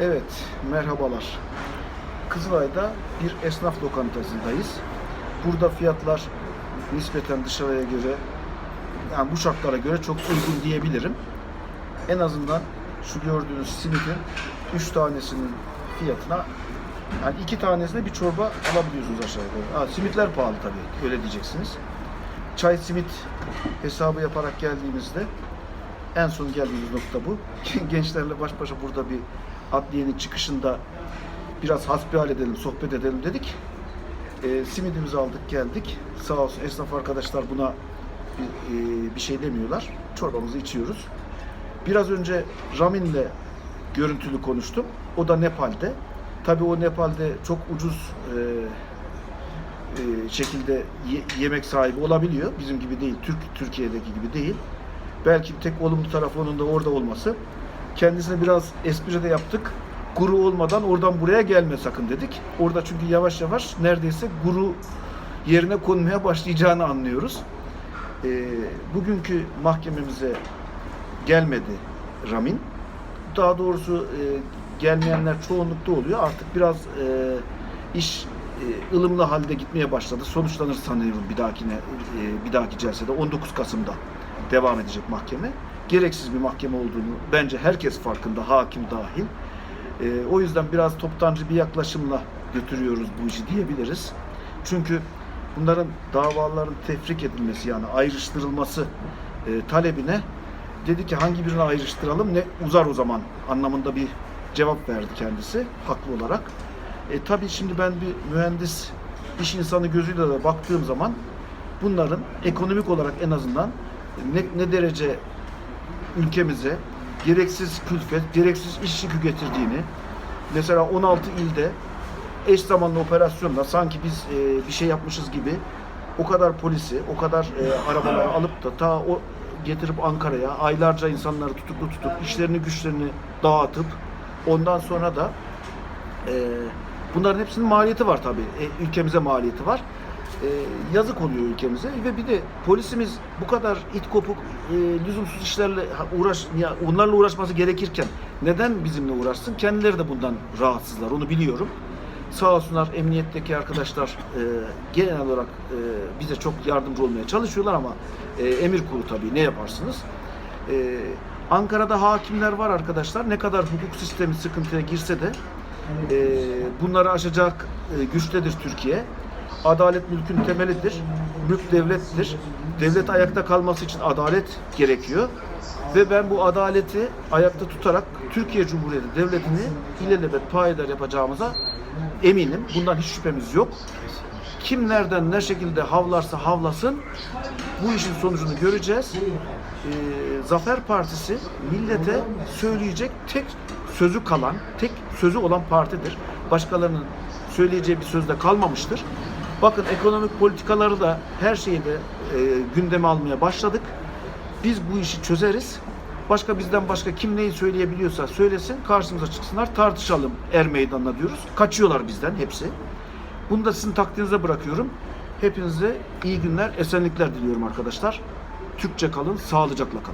Evet, merhabalar. Kızılay'da bir esnaf lokantasındayız. Burada fiyatlar nispeten dışarıya göre, yani bu şartlara göre çok uygun diyebilirim. En azından şu gördüğünüz simidin 3 tanesinin fiyatına yani iki tanesine bir çorba alabiliyorsunuz aşağı yukarı. Ha, simitler pahalı tabii, öyle diyeceksiniz. Çay simit hesabı yaparak geldiğimizde en son geldiğimiz nokta bu. Gençlerle baş başa burada bir adliyenin çıkışında biraz hasbihal edelim, sohbet edelim dedik. E, simidimizi aldık, geldik. Sağ olsun esnaf arkadaşlar buna bir, e, bir şey demiyorlar. Çorbamızı içiyoruz. Biraz önce Ramin'le görüntülü konuştum. O da Nepal'de. Tabii o Nepal'de çok ucuz e, e, şekilde ye- yemek sahibi olabiliyor. Bizim gibi değil, Türk Türkiye'deki gibi değil. Belki tek olumlu tarafı onun da orada olması. Kendisine biraz espri de yaptık. Guru olmadan oradan buraya gelme sakın dedik. Orada çünkü yavaş yavaş neredeyse guru yerine konmaya başlayacağını anlıyoruz. E, bugünkü mahkememize gelmedi Ramin. Daha doğrusu e, gelmeyenler çoğunlukta oluyor. Artık biraz e, iş e, ılımlı halde gitmeye başladı. Sonuçlanır sanıyorum bir dahakine e, bir dahaki celsede 19 Kasım'da devam edecek mahkeme. Gereksiz bir mahkeme olduğunu bence herkes farkında, hakim dahil. E, o yüzden biraz toptancı bir yaklaşımla götürüyoruz bu işi diyebiliriz. Çünkü bunların davaların tefrik edilmesi yani ayrıştırılması e, talebine dedi ki hangi birini ayrıştıralım ne uzar o zaman anlamında bir cevap verdi kendisi haklı olarak. E, tabii şimdi ben bir mühendis iş insanı gözüyle de baktığım zaman bunların ekonomik olarak en azından ne, ne derece ülkemize gereksiz külfet, gereksiz iş yükü getirdiğini mesela 16 ilde eş zamanlı operasyonla sanki biz e, bir şey yapmışız gibi o kadar polisi, o kadar e, arabaları alıp da ta o getirip Ankara'ya aylarca insanları tutuklu tutup işlerini güçlerini dağıtıp ondan sonra da e, bunların hepsinin maliyeti var tabii. E, ülkemize maliyeti var. E, yazık oluyor ülkemize ve bir de polisimiz bu kadar it kopuk e, lüzumsuz işlerle uğraş ya onlarla uğraşması gerekirken neden bizimle uğraşsın? Kendileri de bundan rahatsızlar. Onu biliyorum. Sağ olsunlar emniyetteki arkadaşlar e, genel olarak e, bize çok yardımcı olmaya çalışıyorlar ama e, emir kulu tabii ne yaparsınız? E, Ankara'da hakimler var arkadaşlar. Ne kadar hukuk sistemi sıkıntıya girse de e, bunları aşacak e, güçtedir Türkiye. Adalet mülkün temelidir. Mülk devlettir. Devlet ayakta kalması için adalet gerekiyor. Ve ben bu adaleti ayakta tutarak Türkiye Cumhuriyeti Devleti'ni ilelebet payidar yapacağımıza eminim. Bundan hiç şüphemiz yok. Kim nereden ne şekilde havlarsa havlasın bu işin sonucunu göreceğiz. Ee, Zafer Partisi millete söyleyecek tek sözü kalan, tek sözü olan partidir. Başkalarının söyleyeceği bir söz de kalmamıştır. Bakın ekonomik politikaları da her şeyi de e, gündeme almaya başladık. Biz bu işi çözeriz. Başka bizden başka kim neyi söyleyebiliyorsa söylesin, karşımıza çıksınlar, tartışalım er meydanına diyoruz. Kaçıyorlar bizden hepsi. Bunu da sizin takdirinize bırakıyorum. Hepinize iyi günler, esenlikler diliyorum arkadaşlar. Türkçe kalın, sağlıcakla kalın.